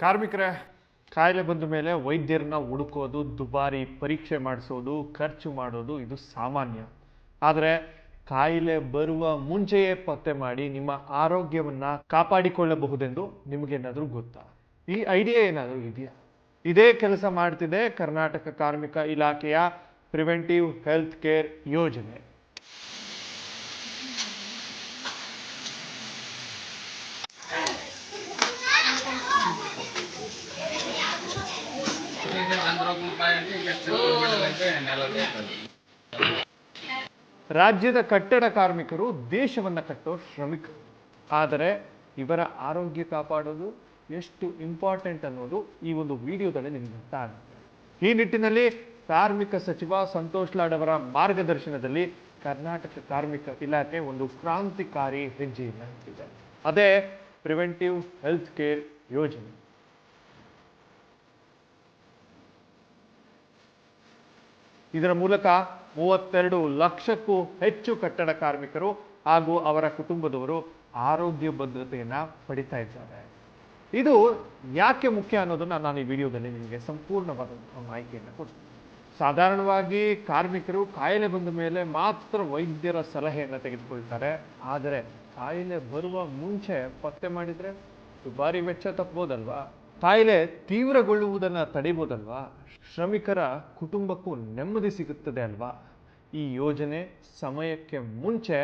ಕಾರ್ಮಿಕರೇ ಕಾಯಿಲೆ ಬಂದ ಮೇಲೆ ವೈದ್ಯರನ್ನ ಹುಡುಕೋದು, ದುಬಾರಿ ಪರೀಕ್ಷೆ ಮಾಡಿಸೋದು, ಖರ್ಚು ಮಾಡೋದು ಇದು ಸಾಮಾನ್ಯ. ಆದರೆ ಕಾಯಿಲೆ ಬರುವ ಮುಂಚೆಯೇ ಪತ್ತೆ ಮಾಡಿ ನಿಮ್ಮ ಆರೋಗ್ಯವನ್ನ ಕಾಪಾಡಿಕೊಳ್ಳಬಹುದೆಂದು ನಿಮಗೇನಾದರೂ ಗೊತ್ತಾ? ಈ ಐಡಿಯಾ ಏನಾದರೂ ಇದೆಯಾ? ಇದೇ ಕೆಲಸ ಮಾಡ್ತಿದೆ ಕರ್ನಾಟಕ ಕಾರ್ಮಿಕ ಇಲಾಖೆಯ ಪ್ರಿವೆಂಟಿವ್ ಹೆಲ್ತ್ ಕೇರ್ ಯೋಜನೆ. ರಾಜ್ಯದ ಕಟ್ಟಡ ಕಾರ್ಮಿಕರು ದೇಶವನ್ನ ಕಟ್ಟೋ ಶ್ರಮಿಕರು ಆದರೆ ಇವರ ಆರೋಗ್ಯ ಕಾಪಾಡೋದು ಎಷ್ಟು ಇಂಪಾರ್ಟೆಂಟ್ ಅನ್ನೋದು ಈ ಒಂದು ವಿಡಿಯೋದಲ್ಲಿ ನಿಮ್ಗೆ ಅರ್ಥ ಆಗುತ್ತೆ ಈ ನಿಟ್ಟಿನಲ್ಲಿ ಕಾರ್ಮಿಕ ಸಚಿವ ಸಂತೋಷ್ ಲಾಡ್ ಅವರ ಮಾರ್ಗದರ್ಶನದಲ್ಲಿ ಕರ್ನಾಟಕ ಕಾರ್ಮಿಕ ಇಲಾಖೆ ಒಂದು ಕ್ರಾಂತಿಕಾರಿ ಹೆಜ್ಜೆಯನ್ನು ಇಟ್ಟಿದೆ. ಅದೇ ಪ್ರಿವೆಂಟಿವ್ ಹೆಲ್ತ್ ಕೇರ್ ಯೋಜನೆ. ಇದರ ಮೂಲಕ ಮೂವತ್ತೆರಡು ಲಕ್ಷಕ್ಕೂ ಹೆಚ್ಚು ಕಟ್ಟಡ ಕಾರ್ಮಿಕರು ಹಾಗೂ ಅವರ ಕುಟುಂಬದವರು ಆರೋಗ್ಯ ಭದ್ರತೆಯನ್ನು ಪಡಿತಾ ಇದ್ದಾರೆ. ಇದು ಯಾಕೆ ಮುಖ್ಯ ಅನ್ನೋದನ್ನ ನಾನು ಈ ವಿಡಿಯೋದಲ್ಲಿ ನಿಮಗೆ ಸಂಪೂರ್ಣವಾದ ಮಾಹಿತಿಯನ್ನು ಕೊಡ್ತೀನಿ. ಸಾಧಾರಣವಾಗಿ ಕಾರ್ಮಿಕರು ಕಾಯಿಲೆ ಬಂದ ಮೇಲೆ ಮಾತ್ರ ವೈದ್ಯರ ಸಲಹೆಯನ್ನು ತೆಗೆದುಕೊಳ್ತಾರೆ. ಆದರೆ ಕಾಯಿಲೆ ಬರುವ ಮುಂಚೆ ಪತ್ತೆ ಮಾಡಿದ್ರೆ ದುಬಾರಿ ವೆಚ್ಚ ತಪ್ಪಬೋದಲ್ವಾ ಕಾಯಿಲೆ ತೀವ್ರಗೊಳ್ಳುವುದನ್ನು ತಡಿಬೋದಲ್ವಾ ಶ್ರಮಿಕರ ಕುಟುಂಬಕ್ಕೂ ನೆಮ್ಮದಿ ಸಿಗುತ್ತದೆ ಅಲ್ವಾ? ಈ ಯೋಜನೆ ಸಮಯಕ್ಕೆ ಮುಂಚೆ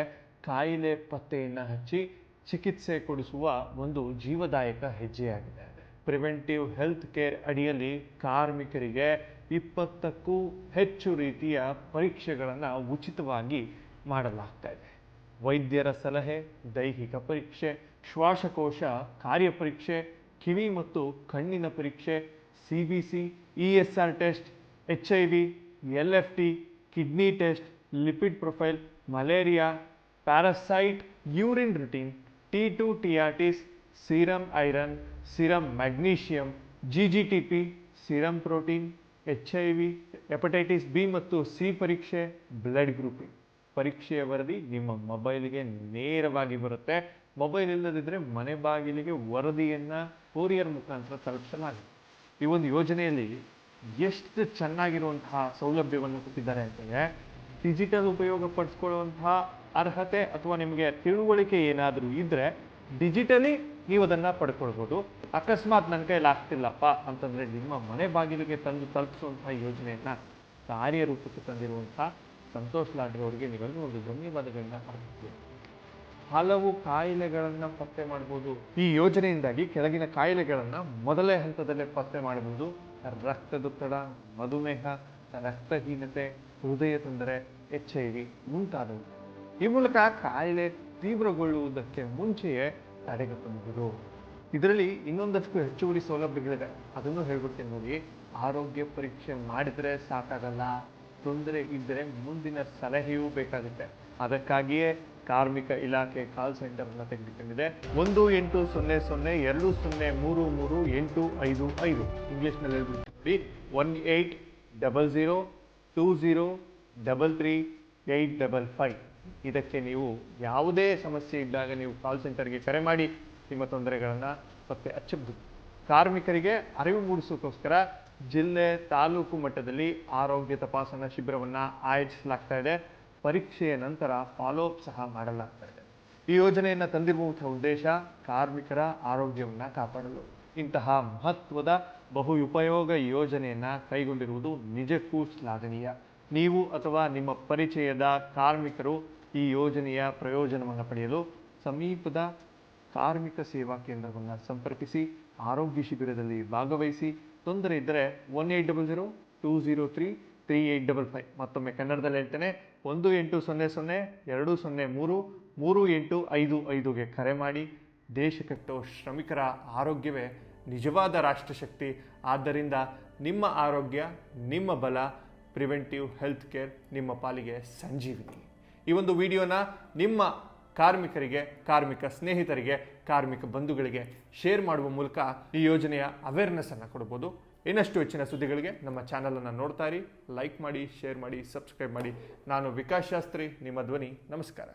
ಕಾಯಿಲೆ ಪತ್ತೆಯನ್ನು ಹಚ್ಚಿ ಚಿಕಿತ್ಸೆ ಕೊಡಿಸುವ ಒಂದು ಜೀವದಾಯಕ ಹೆಜ್ಜೆಯಾಗಿದೆ. ಪ್ರಿವೆಂಟಿವ್ ಹೆಲ್ತ್ ಕೇರ್ ಅಡಿಯಲ್ಲಿ ಕಾರ್ಮಿಕರಿಗೆ ಇಪ್ಪತ್ತಕ್ಕೂ ಹೆಚ್ಚು ರೀತಿಯ ಪರೀಕ್ಷೆಗಳನ್ನು ಉಚಿತವಾಗಿ ಮಾಡಲಾಗ್ತಾ ಇದೆ. ವೈದ್ಯರ ಸಲಹೆ, ದೈಹಿಕ ಪರೀಕ್ಷೆ, ಶ್ವಾಸಕೋಶ, ಕಾರ್ಯಪರೀಕ್ಷೆ ಕಿವಿ ಮತ್ತು ಕಣ್ಣಿನ ಪರೀಕ್ಷೆ, C B C, E S R test, H I V, L F T, kidney test, lipid profile, malaria, parasite, urine routine, T two, T R ಟಿಸ್ serum iron serum magnesium, G G T P serum protein, H I V, hepatitis B ಮತ್ತು C ಪರೀಕ್ಷೆ, blood grouping. ಪರೀಕ್ಷೆಯ ವರದಿ ನಿಮ್ಮ ಮೊಬೈಲ್ಗೆ ನೇರವಾಗಿ ಬರುತ್ತೆ. Mobile ಇಲ್ಲದಿದ್ದರೆ ಮನೆ ಬಾಗಿಲಿಗೆ ವರದಿಯನ್ನು ಕೊರಿಯರ್ ಮುಖಾಂತರ ತಲುಪಿಸಲಾಗಿದೆ. ಈ ಒಂದು ಯೋಜನೆಯಲ್ಲಿ ಎಷ್ಟು ಚೆನ್ನಾಗಿರುವಂತಹ ಸೌಲಭ್ಯವನ್ನು ಕೊಟ್ಟಿದ್ದಾರೆ ಅಂತಂದರೆ ಡಿಜಿಟಲ್ ಉಪಯೋಗ ಪಡಿಸ್ಕೊಳ್ಳುವಂತಹ ಅರ್ಹತೆ ಅಥವಾ ನಿಮಗೆ ತಿಳುವಳಿಕೆ ಏನಾದರೂ ಇದ್ದರೆ ಡಿಜಿಟಲಿ ನೀವು ಅದನ್ನು ಪಡ್ಕೊಳ್ಬೋದು. ಅಕಸ್ಮಾತ್ ನನ್ನ ಕೈಯಲ್ಲಿ ಆಗ್ತಿಲ್ಲಪ್ಪ ಅಂತಂದರೆ ನಿಮ್ಮ ಮನೆ ಬಾಗಿಲಿಗೆ ತಂದು ತಲುಪಿಸುವಂತಹ ಯೋಜನೆಯನ್ನು ಕಾರ್ಯರೂಪಕ್ಕೆ ತಂದಿರುವಂಥ ಸಂತೋಷ್ ಲಾಡ್ರಿ ಅವರಿಗೆ ನೀವೆಲ್ಲರೂ ಒಂದು ಧನ್ಯವಾದಗಳನ್ನ ಮಾಡ್ತೀವಿ ಹಲವು ಕಾಯಿಲೆಗಳನ್ನು ಪತ್ತೆ ಮಾಡ್ಬೋದು. ಈ ಯೋಜನೆಯಿಂದಾಗಿ ಕೆಳಗಿನ ಕಾಯಿಲೆಗಳನ್ನು ಮೊದಲೇ ಹಂತದಲ್ಲೇ ಪತ್ತೆ ಮಾಡಬಹುದು ರಕ್ತದೊತ್ತಡ, ಮಧುಮೇಹ, ರಕ್ತಹೀನತೆ, ಹೃದಯ ತೊಂದರೆ, ಎಚ್ ಐ ವಿ ಮುಂತಾದವು. ಈ ಮೂಲಕ ಕಾಯಿಲೆ ತೀವ್ರಗೊಳ್ಳುವುದಕ್ಕೆ ಮುಂಚೆಯೇ ತಡೆಗಟ್ಟಬಹುದು ಇದರಲ್ಲಿ ಇನ್ನೊಂದಷ್ಟು ಹೆಚ್ಚುವರಿ ಸೌಲಭ್ಯಗಳಿದೆ ಅದನ್ನು ಹೇಳ್ಬಿಡ್ತೀನಿ ನೋಡಿ. ಆರೋಗ್ಯ ಪರೀಕ್ಷೆ ಮಾಡಿದರೆ ಸಾಕಾಗಲ್ಲ. ತೊಂದರೆ ಇದ್ದರೆ ಮುಂದಿನ ಸಲಹೆಯೂ ಬೇಕಾಗುತ್ತೆ. ಅದಕ್ಕಾಗಿಯೇ ಕಾರ್ಮಿಕ ಇಲಾಖೆ ಕಾಲ್ ಸೆಂಟರ್ ಅನ್ನ ತೆಗೆದುಕೊಂಡಿದೆ. ಒಂದು ಎಂಟು ಸೊನ್ನೆ ಸೊನ್ನೆ ಎರಡು ಸೊನ್ನೆ ಮೂರು ಮೂರು ಎಂಟು ಐದು ಐದು. ಇಂಗ್ಲೀಷ್ನಲ್ಲಿ one eight double zero two zero double three eight double five ಇದಕ್ಕೆ ನೀವು ಯಾವುದೇ ಸಮಸ್ಯೆ ಇದ್ದಾಗ ನೀವು ಕಾಲ್ ಸೆಂಟರ್ಗೆ ಕರೆ ಮಾಡಿ. ನಿಮ್ಮ ತೊಂದರೆಗಳನ್ನು ಪತ್ತೆ ಹಚ್ಚಬಹುದು. ಕಾರ್ಮಿಕರಿಗೆ ಅರಿವು ಮೂಡಿಸೋಕ್ಕೋಸ್ಕರ ಜಿಲ್ಲೆ ತಾಲೂಕು ಮಟ್ಟದಲ್ಲಿ ಆರೋಗ್ಯ ತಪಾಸಣಾ ಶಿಬಿರವನ್ನು ಆಯೋಜಿಸಲಾಗ್ತಾ ಇದೆ. ಪರೀಕ್ಷೆಯ ನಂತರ ಫಾಲೋಅಪ್ ಸಹ ಮಾಡಲಾಗ್ತಾ ಇದೆ. ಈ ಯೋಜನೆಯನ್ನು ತಂದಿರುವಂಥ ಉದ್ದೇಶ ಕಾರ್ಮಿಕರ ಆರೋಗ್ಯವನ್ನು ಕಾಪಾಡಲು. ಇಂತಹ ಮಹತ್ವದ ಬಹು ಉಪಯೋಗ ಯೋಜನೆಯನ್ನು ಕೈಗೊಂಡಿರುವುದು ನಿಜಕ್ಕೂ ಶ್ಲಾಘನೀಯ. ನೀವು ಅಥವಾ ನಿಮ್ಮ ಪರಿಚಯದ ಕಾರ್ಮಿಕರು ಈ ಯೋಜನೆಯ ಪ್ರಯೋಜನವನ್ನು ಪಡೆಯಲು ಸಮೀಪದ ಕಾರ್ಮಿಕ ಸೇವಾ ಕೇಂದ್ರವನ್ನು ಸಂಪರ್ಕಿಸಿ, ಆರೋಗ್ಯ ಶಿಬಿರದಲ್ಲಿ ಭಾಗವಹಿಸಿ ತೊಂದರೆ ಇದ್ದರೆ one eight double zero two zero three three eight double five ಮತ್ತೊಮ್ಮೆ ಕನ್ನಡದಲ್ಲಿ ಹೇಳ್ತೇನೆ, ಒಂದು ಎಂಟು ಸೊನ್ನೆ ಸೊನ್ನೆ, ಎರಡು ಸೊನ್ನೆ ಮೂರು ಮೂರು ಎಂಟು ಐದು ಐದುಗೆ ಕರೆ ಮಾಡಿ. ದೇಶ ಕಟ್ಟೋ ಶ್ರಮಿಕರ ಆರೋಗ್ಯವೇ ನಿಜವಾದ ರಾಷ್ಟ್ರಶಕ್ತಿ. ಆದ್ದರಿಂದ ನಿಮ್ಮ ಆರೋಗ್ಯ, ನಿಮ್ಮ ಬಲ ಪ್ರಿವೆಂಟಿವ್ ಹೆಲ್ತ್ ಕೇರ್ ನಿಮ್ಮ ಪಾಲಿಗೆ ಸಂಜೀವಿನಿ. ಈ ಒಂದು ವಿಡಿಯೋನ ನಿಮ್ಮ ಕಾರ್ಮಿಕರಿಗೆ, ಕಾರ್ಮಿಕ ಸ್ನೇಹಿತರಿಗೆ, ಕಾರ್ಮಿಕ ಬಂಧುಗಳಿಗೆ ಶೇರ್ ಮಾಡುವ ಮೂಲಕ ಈ ಯೋಜನೆಯ ಅವೇರ್ನೆಸ್ ಅನ್ನು ಕೊಡ್ಬೋದು. ಇನ್ನಷ್ಟು ಹೆಚ್ಚಿನ ಸುದ್ದಿಗಳಿಗೆ ನಮ್ಮ ಚಾನಲನ್ನು ನೋಡ್ತಾ ಇರಿ. ಲೈಕ್ ಮಾಡಿ ಶೇರ್ ಮಾಡಿ ಸಬ್ಸ್ಕ್ರೈಬ್ ಮಾಡಿ. ನಾನು ವಿಕಾಸ್ ಶಾಸ್ತ್ರಿ, ನಿಮ್ಮ ಧ್ವನಿ, ನಮಸ್ಕಾರ.